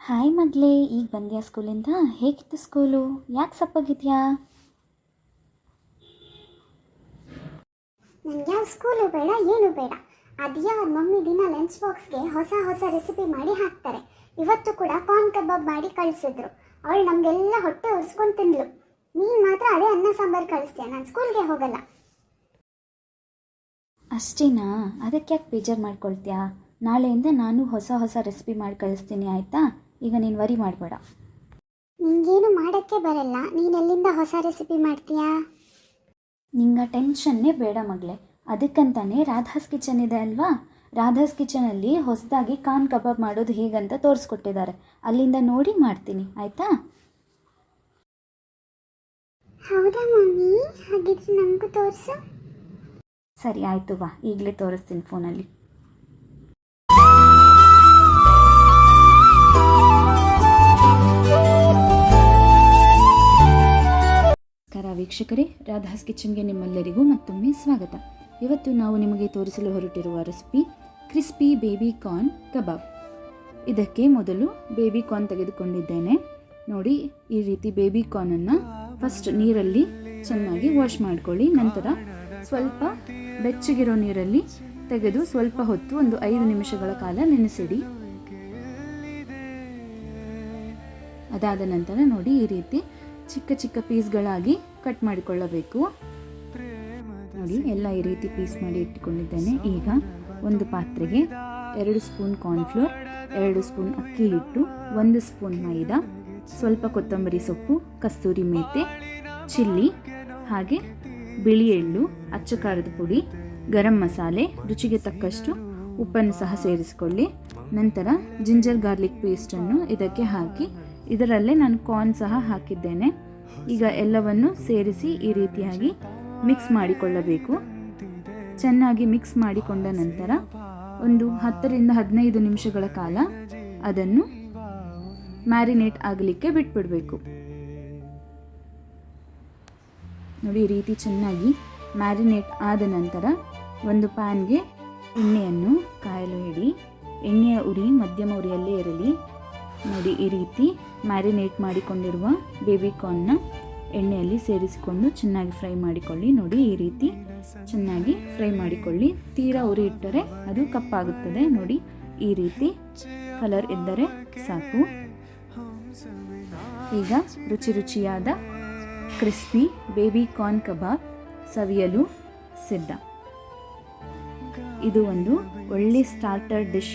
Hi ಮಗಳೇ ಈಗ ಬಂದ್ಯಾ ಸ್ಕೂಲಿಂದ? ಹೇಗಿತ್ತು ಸ್ಕೂಲು? ಯಾಕೆ ಸಪ್ಪಾಗಿದ್ಯಾ? ನನಗೆ ಯಾವ ಸ್ಕೂಲು ಬೇಡ ಏನು ಬೇಡ. ಅದ್ಯಾ ಅವ್ರ ಮಮ್ಮಿ ದಿನ ಲಂಚ್ ಬಾಕ್ಸ್ಗೆ ಹೊಸ ಹೊಸ ರೆಸಿಪಿ ಮಾಡಿ ಹಾಕ್ತಾರೆ. ಇವತ್ತು ಕೂಡ ಕಾರ್ನ್ ಕಬಾಬ್ ಮಾಡಿ ಕಳಿಸಿದ್ರು. ಅವಳು ನಮಗೆಲ್ಲ ಹೊಟ್ಟೆ ಉರ್ಸ್ಕೊಂಡು ತಿಂದ್ಲು. ನೀನು ಮಾತ್ರ ಅದೇ ಅನ್ನ ಸಾಂಬಾರು ಕಳಿಸ್ತೀಯ? ನಾನು ಸ್ಕೂಲ್ಗೆ ಹೋಗಲ್ಲ. ಅಷ್ಟೇನಾ? ಅದಕ್ಕೆ ಯಾಕೆ ಬೇಜಾರು ಮಾಡ್ಕೊಳ್ತೀಯಾ? ನಾಳೆಯಿಂದ ನಾನು ಹೊಸ ಹೊಸ ರೆಸಿಪಿ ಮಾಡಿ ಕಳಿಸ್ತೀನಿ ಆಯಿತಾ? ಈಗ ನೀನು ವರಿ ಮಾಡಬೇಡ. ನಿಂಗೇನು ಮಾಡೋಕ್ಕೆ ಬರಲ್ಲ. ನೀನು ಎಲ್ಲಿಂದ ಹೊಸ ರೆಸಿಪಿ ಮಾಡ್ತೀಯಾ? ನಿಂಗೆ ಟೆನ್ಷನ್ನೇ ಬೇಡ ಮಗಳೇ. ಅದಕ್ಕಂತಾನೆ ರಾಧಾಸ್ ಕಿಚನ್ ಇದೆ ಅಲ್ವಾ? ರಾಧಾಸ್ ಕಿಚನಲ್ಲಿ ಹೊಸದಾಗಿ ಕಾನ್ ಕಬಾಬ್ ಮಾಡೋದು ಹೇಗಂತ ತೋರಿಸ್ಕೊಟ್ಟಿದ್ದಾರೆ. ಅಲ್ಲಿಂದ ನೋಡಿ ಮಾಡ್ತೀನಿ ಆಯಿತಾ? ಹೌದಾ ಮಮ್ಮಿ? ಹಾಗಿದ್ರೆ ನನಗೂ ತೋರಿಸು. ಸರಿ ಆಯಿತು ಬಾ. ಈಗಲೇ ತೋರಿಸ್ತೀನಿ ಫೋನಲ್ಲಿ ವೀಕ್ಷಕರೇ, ರಾಧಾಸ್ ಕಿಚನ್ಗೆ ನಿಮ್ಮೆಲ್ಲರಿಗೂ ಮತ್ತೊಮ್ಮೆ ಸ್ವಾಗತ. ಇವತ್ತು ನಾವು ನಿಮಗೆ ತೋರಿಸಲು ಹೊರಟಿರುವ recipe crispy baby corn kebab. ಇದಕ್ಕೆ ಮೊದಲು ಬೇಬಿ ಕಾರ್ನ್ ತೆಗೆದುಕೊಂಡಿದ್ದೇನೆ. ನೋಡಿ, ಈ ರೀತಿ ಬೇಬಿ ಕಾರ್ನನ್ನು ಫಸ್ಟ್ ನೀರಲ್ಲಿ ಚೆನ್ನಾಗಿ ವಾಶ್ ಮಾಡ್ಕೊಳ್ಳಿ. ನಂತರ ಸ್ವಲ್ಪ ಬೆಚ್ಚಗಿರೋ ನೀರಲ್ಲಿ ತೆಗೆದು ಸ್ವಲ್ಪ ಹೊತ್ತು ಒಂದು ಐದು ನಿಮಿಷಗಳ ಕಾಲ ನೆನೆಸಿಡಿ. ಅದಾದ ನಂತರ ನೋಡಿ, ಈ ರೀತಿ ಚಿಕ್ಕ ಚಿಕ್ಕ ಪೀಸ್ಗಳಾಗಿ ಕಟ್ ಮಾಡಿಕೊಳ್ಳಬೇಕು. ನೋಡಿ, ಎಲ್ಲ ಈ ರೀತಿ ಪೀಸ್ ಮಾಡಿ ಇಟ್ಟುಕೊಂಡಿದ್ದೇನೆ. ಈಗ ಒಂದು ಪಾತ್ರೆಗೆ ಎರಡು ಸ್ಪೂನ್ ಕಾರ್ನ್ಫ್ಲೋರ್ ಎರಡು ಸ್ಪೂನ್ ಅಕ್ಕಿ ಹಿಟ್ಟು, ಒಂದು ಸ್ಪೂನ್ ಮೈದಾ, ಸ್ವಲ್ಪ ಕೊತ್ತಂಬರಿ ಸೊಪ್ಪು, ಕಸ್ತೂರಿ ಮೇತೆ, ಚಿಲ್ಲಿ, ಹಾಗೆ ಬಿಳಿ ಎಳ್ಳು, ಅಚ್ಚ ಖಾರದ ಪುಡಿ, ಗರಂ ಮಸಾಲೆ, ರುಚಿಗೆ ತಕ್ಕಷ್ಟು ಉಪ್ಪನ್ನು ಸಹ ಸೇರಿಸಿಕೊಳ್ಳಿ. ನಂತರ ಜಿಂಜರ್ ಗಾರ್ಲಿಕ್ ಪೇಸ್ಟನ್ನು ಇದಕ್ಕೆ ಹಾಕಿ, ಇದರಲ್ಲೇ ನಾನು ಕಾರ್ನ್ ಸಹ ಹಾಕಿದ್ದೇನೆ. ಈಗ ಎಲ್ಲವನ್ನು ಸೇರಿಸಿ ಈ ರೀತಿಯಾಗಿ ಮಿಕ್ಸ್ ಮಾಡಿಕೊಳ್ಳಬೇಕು. ಚೆನ್ನಾಗಿ ಮಿಕ್ಸ್ ಮಾಡಿಕೊಂಡ ನಂತರ ಒಂದು ಹತ್ತರಿಂದ ಹದಿನೈದು ನಿಮಿಷಗಳ ಕಾಲ ಅದನ್ನು ಮ್ಯಾರಿನೇಟ್ ಆಗಲಿಕ್ಕೆ ಬಿಟ್ಬಿಡಬೇಕು. ನೋಡಿ, ಈ ರೀತಿ ಚೆನ್ನಾಗಿ ಮ್ಯಾರಿನೇಟ್ ಆದ ನಂತರ ಒಂದು ಪ್ಯಾನ್ಗೆ ಎಣ್ಣೆಯನ್ನು ಕಾಯಲು ಇಡಿ. ಎಣ್ಣೆಯ ಉರಿ ಮಧ್ಯಮ ಉರಿಯಲ್ಲೇ ಇರಲಿ. ನೋಡಿ ಈ ರೀತಿ ಮ್ಯಾರಿನೇಟ್ ಮಾಡಿಕೊಂಡಿರುವ ಬೇಬಿ ಕಾರ್ನ್ನ ಎಣ್ಣೆಯಲ್ಲಿ ಸೇರಿಸಿಕೊಂಡು ಚೆನ್ನಾಗಿ ಫ್ರೈ ಮಾಡಿಕೊಳ್ಳಿ. ನೋಡಿ ಈ ರೀತಿ ಚೆನ್ನಾಗಿ ಫ್ರೈ ಮಾಡಿಕೊಳ್ಳಿ. ತೀರಾ ಉರಿ ಇಟ್ಟರೆ ಅದು ಕಪ್ಪಾಗುತ್ತದೆ. ನೋಡಿ ಈ ರೀತಿ ಕಲರ್ ಇದ್ದರೆ ಸಾಕು. ಈಗ ರುಚಿ ರುಚಿಯಾದ ಕ್ರಿಸ್ಪಿ ಬೇಬಿ ಕಾರ್ನ್ ಕಬಾಬ್ ಸವಿಯಲು ಸಿದ್ಧ. ಇದು ಒಂದು ಒಳ್ಳೆ ಸ್ಟಾರ್ಟರ್ ಡಿಶ್